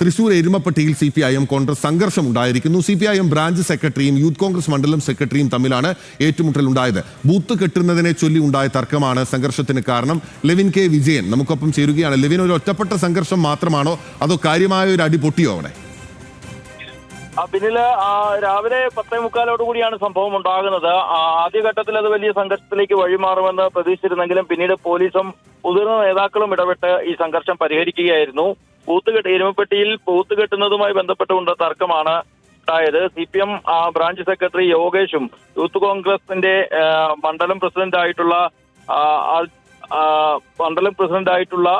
Thrissur എരുമപ്പെട്ടിയിൽ C P I M Congress സംഘർഷം ഉണ്ടായിരിക്കുന്നു C P I M branch സെക്രട്ടറിയും youth Congress മണ്ഡലം സെക്രട്ടറിയും തമ്മിലാണ് ഏറ്റുമുട്ടൽ ഉണ്ടായത് ബൂത്ത് കെട്ടുന്നതിനെ ചൊല്ലി ഉണ്ടായ തർക്കമാണ് സംഘർഷത്തിന് കാരണം. ലെവിൻ കെ വിജയൻ നമുക്കൊപ്പം ചേരുകയാണ്. ലെവിൻ ഒരു ഒറ്റപ്പെട്ട സംഘർഷം മാത്രമാണോ? അതോ കാര്യമായ ഒരു അടി പൊട്ടിയോ അവിടെ? പിന്നിൽ രാവിലെ പത്തേ മുക്കാലോട് കൂടിയാണ് സംഭവം ഉണ്ടാകുന്നത്. ആദ്യഘട്ടത്തിൽ അത് വലിയ സംഘർഷത്തിലേക്ക് വഴിമാറുമെന്ന് പ്രതീക്ഷിച്ചിരുന്നെങ്കിലും പിന്നീട് പോലീസും മുതിർന്ന നേതാക്കളും ഇടപെട്ട് ഈ സംഘർഷം പരിഹരിക്കുകയായിരുന്നു. ബൂത്ത് കെട്ട് എരുമപ്പെട്ടിയിൽ ബൂത്ത് കെട്ടുന്നതുമായി ബന്ധപ്പെട്ടുകൊണ്ട് തർക്കമാണ് ഉണ്ടായത്. C P M branch secretary യോഗേഷും youth കോൺഗ്രസിന്റെ മണ്ഡലം പ്രസിഡന്റ് ആയിട്ടുള്ള മണ്ഡലം പ്രസിഡന്റ് ആയിട്ടുള്ള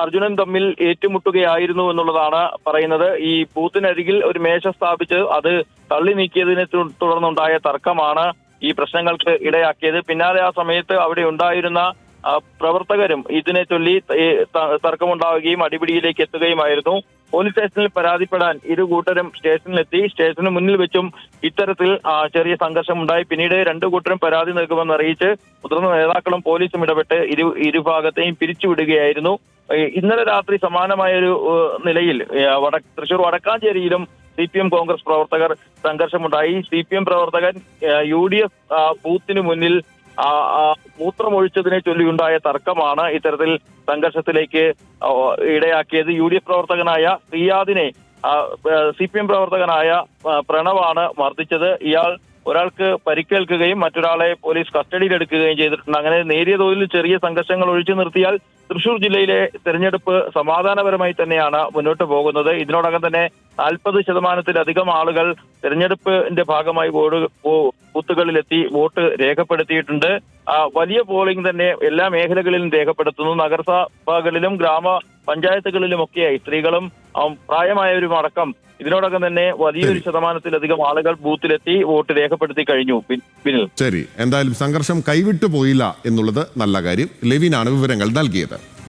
അർജുനൻ തമ്മിൽ ഏറ്റുമുട്ടുകയായിരുന്നു എന്നുള്ളതാണ് പറയുന്നത്. ഈ ബൂത്തിനരികിൽ ഒരു മേശ സ്ഥാപിച്ച് അത് തള്ളി നീക്കിയതിനെ തുടർന്നുണ്ടായ തർക്കമാണ് ഈ പ്രശ്നങ്ങൾക്ക് ഇടയാക്കിയത്. പിന്നാലെ ആ സമയത്ത് അവിടെ ഉണ്ടായിരുന്ന പ്രവർത്തകരും ഇതിനെ ചൊല്ലി തർക്കമുണ്ടാവുകയും അടിപിടിയിലേക്ക് എത്തുകയുമായിരുന്നു. പോലീസ് സ്റ്റേഷനിൽ പരാതിപ്പെടാൻ ഇരു കൂട്ടരും സ്റ്റേഷനിലെത്തി. സ്റ്റേഷന് മുന്നിൽ വെച്ചും ഇത്തരത്തിൽ ചെറിയ സംഘർഷം ഉണ്ടായി പിന്നീട് രണ്ടു കൂട്ടരും പരാതി നൽകുമെന്ന് അറിയിച്ച് മുതിർന്ന നേതാക്കളും പോലീസും ഇടപെട്ട് ഇരു ഇരുഭാഗത്തെയും പിരിച്ചുവിടുകയായിരുന്നു. ഇന്നലെ രാത്രി സമാനമായ ഒരു നിലയിൽ വട തൃശൂർ വടക്കാഞ്ചേരിയിലും സി പി എം കോൺഗ്രസ് പ്രവർത്തകർ സംഘർഷമുണ്ടായി. സി പി എം പ്രവർത്തകൻ യു ഡി എഫ് ബൂത്തിന് മുന്നിൽ മൂത്രമൊഴിച്ചതിനെ ചൊല്ലിയുണ്ടായ തർക്കമാണ് ഇത്തരത്തിൽ സംഘർഷത്തിലേക്ക് ഇടയാക്കിയത്. യു ഡി എഫ് പ്രവർത്തകനായ സിയാദിനെ സി പി എം പ്രവർത്തകനായ പ്രണവാണ് മർദ്ദിച്ചത്. ഇയാൾ ഒരാൾക്ക് പരിക്കേൽക്കുകയും മറ്റൊരാളെ പോലീസ് കസ്റ്റഡിയിലെടുക്കുകയും ചെയ്തിട്ടുണ്ട്. അങ്ങനെ നേരിയ തോതിൽ ചെറിയ സംഘർഷങ്ങൾ ഒഴിച്ചു നിർത്തിയാൽ തൃശൂർ ജില്ലയിലെ തെരഞ്ഞെടുപ്പ് സമാധാനപരമായി തന്നെയാണ് മുന്നോട്ട് പോകുന്നത്. ഇതിനോടകം തന്നെ നാൽപ്പത് ശതമാനത്തിലധികം ആളുകൾ തെരഞ്ഞെടുപ്പിന്റെ ഭാഗമായി വോട്ട് ബൂത്തുകളിലെത്തി വോട്ട് രേഖപ്പെടുത്തിയിട്ടുണ്ട്. വലിയ പോളിംഗ് തന്നെ എല്ലാ മേഖലകളിലും രേഖപ്പെടുത്തുന്നു. നഗരസഭകളിലും ഗ്രാമ പഞ്ചായത്തുകളിലുമൊക്കെയായി സ്ത്രീകളും ആ, പ്രായമായവരും അടക്കം ഇതിനോടകം തന്നെ വലിയൊരു ശതമാനത്തിലധികം ആളുകൾ ബൂത്തിലെത്തി വോട്ട് രേഖപ്പെടുത്തി കഴിഞ്ഞു. പിന്നിൽ ശരി. എന്തായാലും സംഘർഷം കൈവിട്ടു പോയില്ല എന്നുള്ളത് നല്ല കാര്യം. ലെവിനാണ് വിവരങ്ങൾ നൽകിയത്.